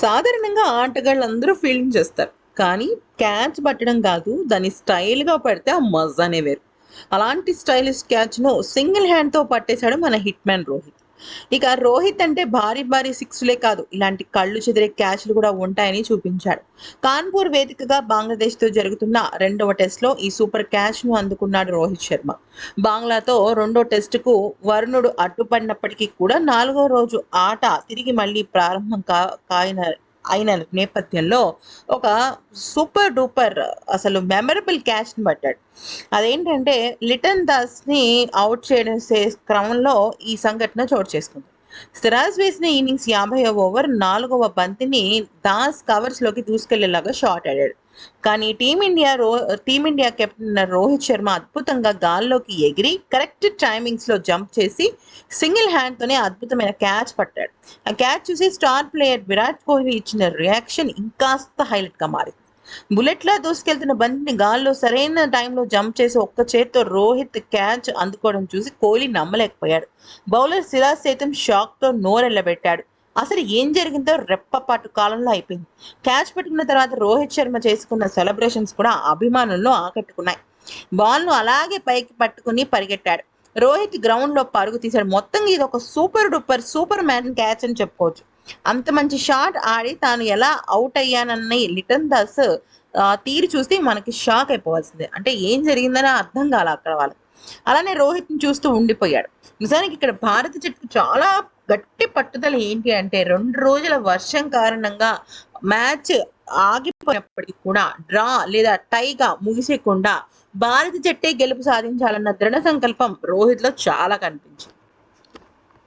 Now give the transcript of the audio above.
సాధారణంగా ఆటగాళ్ళందరూ ఫీల్డింగ్ చేస్తారు. కానీ క్యాచ్ పట్టడం కాదు దాన్ని స్టైల్గా పడితే ఆ మజానే వేరు. అలాంటి స్టైలిష్ క్యాచ్ను సింగిల్ హ్యాండ్తో పట్టేశాడు మన హిట్ మ్యాన్ రోహిత్. ఇక రోహిత్ అంటే భారీ భారీ సిక్స్లే కాదు. ఇలాంటి కళ్ళు చెదిరే క్యాచ్లు కూడా ఉంటాయని చూపించాడు. కాన్పూర్ వేదికగా బంగ్లాదేశ్తో జరుగుతున్న రెండవ టెస్ట్లో ఈ సూపర్ క్యాచ్ను అందుకున్నాడు రోహిత్ శర్మ. బంగ్లాతో రెండో టెస్టుకు వరుణుడు అడ్డుపడినప్పటికీ కూడా నాలుగో రోజు ఆట తిరిగి మళ్ళీ ప్రారంభం కా కాయన అయిన నేపథ్యంలో ఒక సూపర్ డూపర్ అసలు మెమరబుల్ క్యాచ్ని పట్టాడు. అదేంటంటే లిటన్ దాస్ని అవుట్ చేయడం క్రమంలో ఈ సంఘటన చోటు చేసుకుంది. సిరాజ్ వేసిన ఇన్నింగ్స్ యాభై ఓవర్ నాలుగవ బంతిని దాస్ కవర్స్లోకి దూసుకెళ్ళేలాగా షాట్ ఆడాడు. కానీ టీమిండియా రో టీమిండియా కెప్టెన్ రోహిత్ శర్మ అద్భుతంగా గాల్లోకి ఎగిరి కరెక్ట్ టైమింగ్స్లో జంప్ చేసి సింగిల్ హ్యాండ్తోనే అద్భుతమైన క్యాచ్ పట్టాడు. ఆ క్యాచ్ చూసి స్టార్ ప్లేయర్ విరాట్ కోహ్లీ ఇచ్చిన రియాక్షన్ ఇంకాస్త హైలైట్గా మారింది. బుల్లెట్లా దూసుకెళ్తున్న బంతిని గాల్లో సరైన టైంలో జంప్ చేసి ఒక్క చేత్తో రోహిత్ క్యాచ్ అందుకోవడం చూసి కోహ్లీ నమ్మలేకపోయాడు. బౌలర్ సిరాజ్ సైతం షాక్తో నోరెళ్ళబెట్టాడు. అసలు ఏం జరిగిందో రెప్పపాటు కాలంలో అయిపోయింది. క్యాచ్ పెట్టుకున్న తర్వాత రోహిత్ శర్మ చేసుకున్న సెలబ్రేషన్స్ కూడా అభిమానులను ఆకట్టుకున్నాయి. బాల్ను అలాగే పైకి పట్టుకుని పరిగెట్టాడు రోహిత్ గ్రౌండ్లో పరుగు తీశాడు. మొత్తంగా ఇది ఒక super duper superman catch అని చెప్పుకోవచ్చు. అంత మంచి షాట్ ఆడి తాను ఎలా అవుట్ అయ్యానన్న లిటన్ దాస్ తీరు చూస్తే మనకి షాక్ అయిపోవాల్సిందే. అంటే ఏం జరిగిందని అర్థం కాల అక్కడ వాళ్ళకి. అలానే రోహిత్ని చూస్తూ ఉండిపోయాడు. నిజానికి ఇక్కడ భారత జట్టుకు చాలా గట్టి పట్టుదల ఏంటి అంటే రెండు రోజుల వర్షం కారణంగా మ్యాచ్ ఆగిపోయినప్పటికీ కూడా డ్రా లేదా టైగా ముగిసేకుండా భారత జట్టే గెలుపు సాధించాలన్న దృఢ సంకల్పం రోహిత్లో చాలా కనిపించింది.